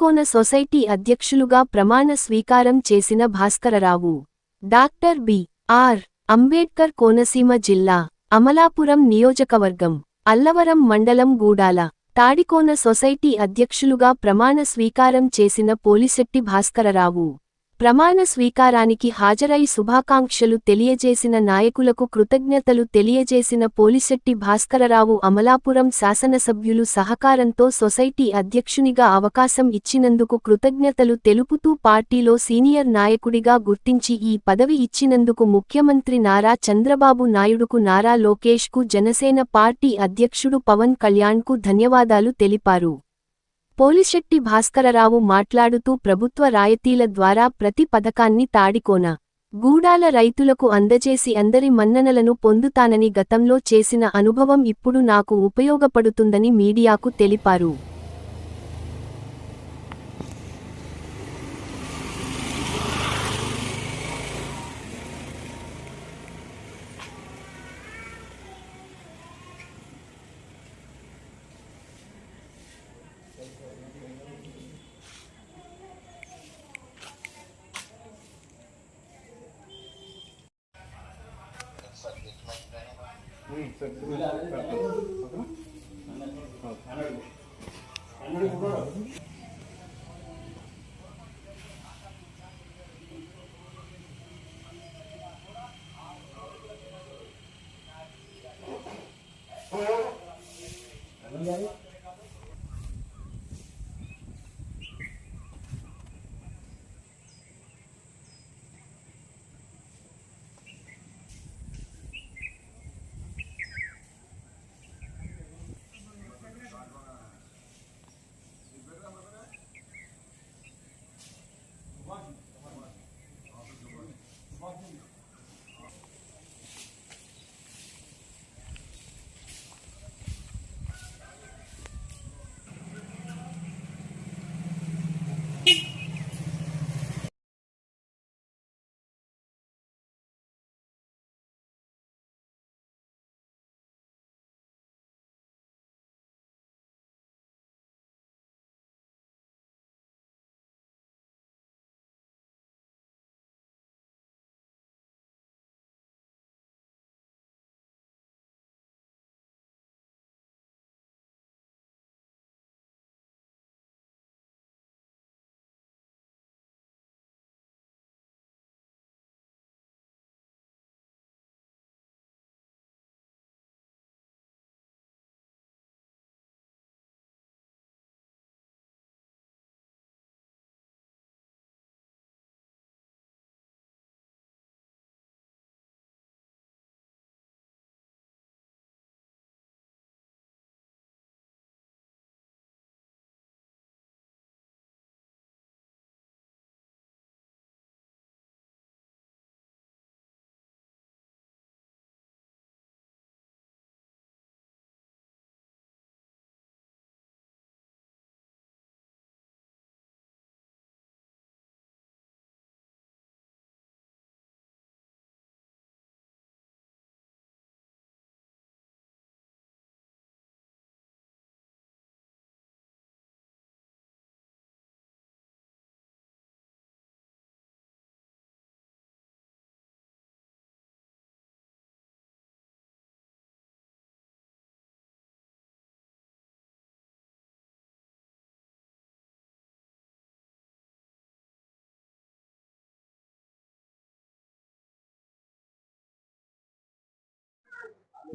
కుంభకోణ society అధ్యక్షులుగా ప్రమాణ స్వీకారం చేసిన Bhaskararao. Doctor B. R. Ambedkar Konaseema జిల్లా అమలాపురం నియోజకవర్గం అల్లవరం మండలం గూడాల తాడికోన సొసైటీ అధ్యక్షులుగా ప్రమాణ స్వీకారం చేసిన పోలిశెట్టి భాస్కరరావు. ప్రమాణ స్వీకారానికి హాజరై శుభాకాంక్షలు తెలియజేసిన నాయకులకు కృతజ్ఞతలు తెలియజేసిన పోలిశెట్టి భాస్కరరావు అమలాపురం శాసనసభ్యులు సహకారంతో సొసైటీ అధ్యక్షునిగా అవకాశం ఇచ్చినందుకు కృతజ్ఞతలు తెలుపుతూ పార్టీలో సీనియర్ నాయకుడిగా గుర్తించి ఈ పదవి ఇచ్చినందుకు ముఖ్యమంత్రి నారా చంద్రబాబు నాయుడుకు నారా లోకేష్కు జనసేన పార్టీ అధ్యక్షుడు పవన్ కళ్యాణ్కు ధన్యవాదాలు తెలిపారు. పోలిశెట్టి భాస్కరరావు మాట్లాడుతూ ప్రభుత్వ రాయితీల ద్వారా ప్రతి పథకాన్ని తాడికోన. గూడాల రైతులకు అందజేసి అందరి మన్ననలను పొందుతానని గతంలో చేసిన అనుభవం ఇప్పుడు నాకు ఉపయోగపడుతుందని మీడియాకు తెలిపారు. అన్నాడు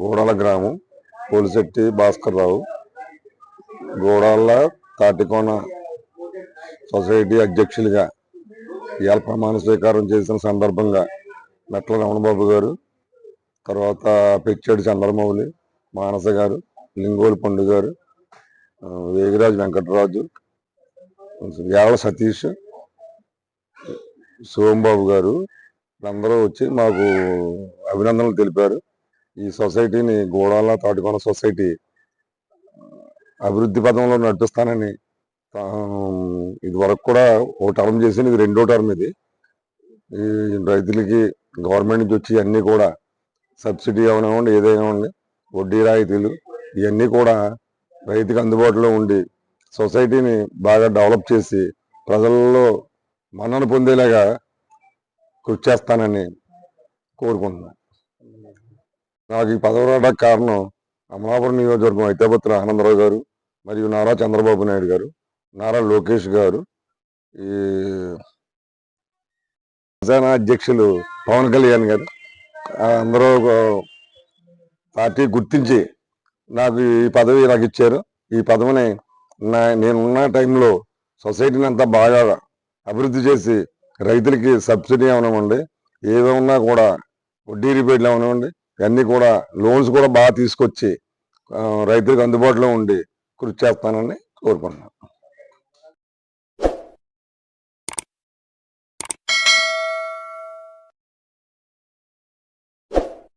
గూడాల గ్రామం పోలిశెట్టి భాస్కర్ రావు. గూడాల తాటికోన సొసైటీ అధ్యక్షులుగా ఇవాళ ప్రమాణ స్వీకారం చేసిన సందర్భంగా మెట్ల రమణబాబు గారు తర్వాత పెచ్చేడి చంద్రమౌళి మానస గారు లింగోలి పండు గారు వేగిరాజు వెంకటరాజు యాళ్ళ సతీష్ సోమబాబు గారు అందరూ వచ్చి మాకు అభినందనలు తెలిపారు. ఈ సొసైటీని గోడాల తాటికొండ సొసైటీ అభివృద్ధి పదంలో నడిపిస్తానని ఇది వరకు కూడా ఓ టర్మ్ చేసింది ఇది రెండో టర్మ్ ఇది. ఈ రైతులకి గవర్నమెంట్ నుంచి వచ్చి అన్నీ కూడా సబ్సిడీ అవనివ్వండి ఏదైనా ఉండి వడ్డీ రాయితీలు ఇవన్నీ కూడా రైతుకి అందుబాటులో ఉండి సొసైటీని బాగా డెవలప్ చేసి ప్రజల్లో మన్నన పొందేలాగా కృషి చేస్తానని కోరుకుంటున్నాను. నాకు ఈ పదవి రావడానికి కారణం అమలాపురం నియోజకవర్గం ఐతాపత్ర ఆనందరావు గారు మరియు నారా చంద్రబాబు నాయుడు గారు నారా లోకేష్ గారు ఈ ప్రధాన అధ్యక్షులు పవన్ కళ్యాణ్ గారు అందరూ ఒక పార్టీ గుర్తించి నాకు ఈ పదవి నాకు ఇచ్చారు. ఈ పదవిని నా నేనున్న టైంలో సొసైటీని అంతా బాగా అభివృద్ధి చేసి రైతులకి సబ్సిడీ అవనివ్వండి ఏదన్నా కూడా వడ్డీ రిపేట్లు అవనివ్వండి ఇవన్నీ కూడా లోన్స్ కూడా బాగా తీసుకొచ్చి రైతులకు అందుబాటులో ఉండి కృషి చేస్తానని కోరుకుంటున్నాను.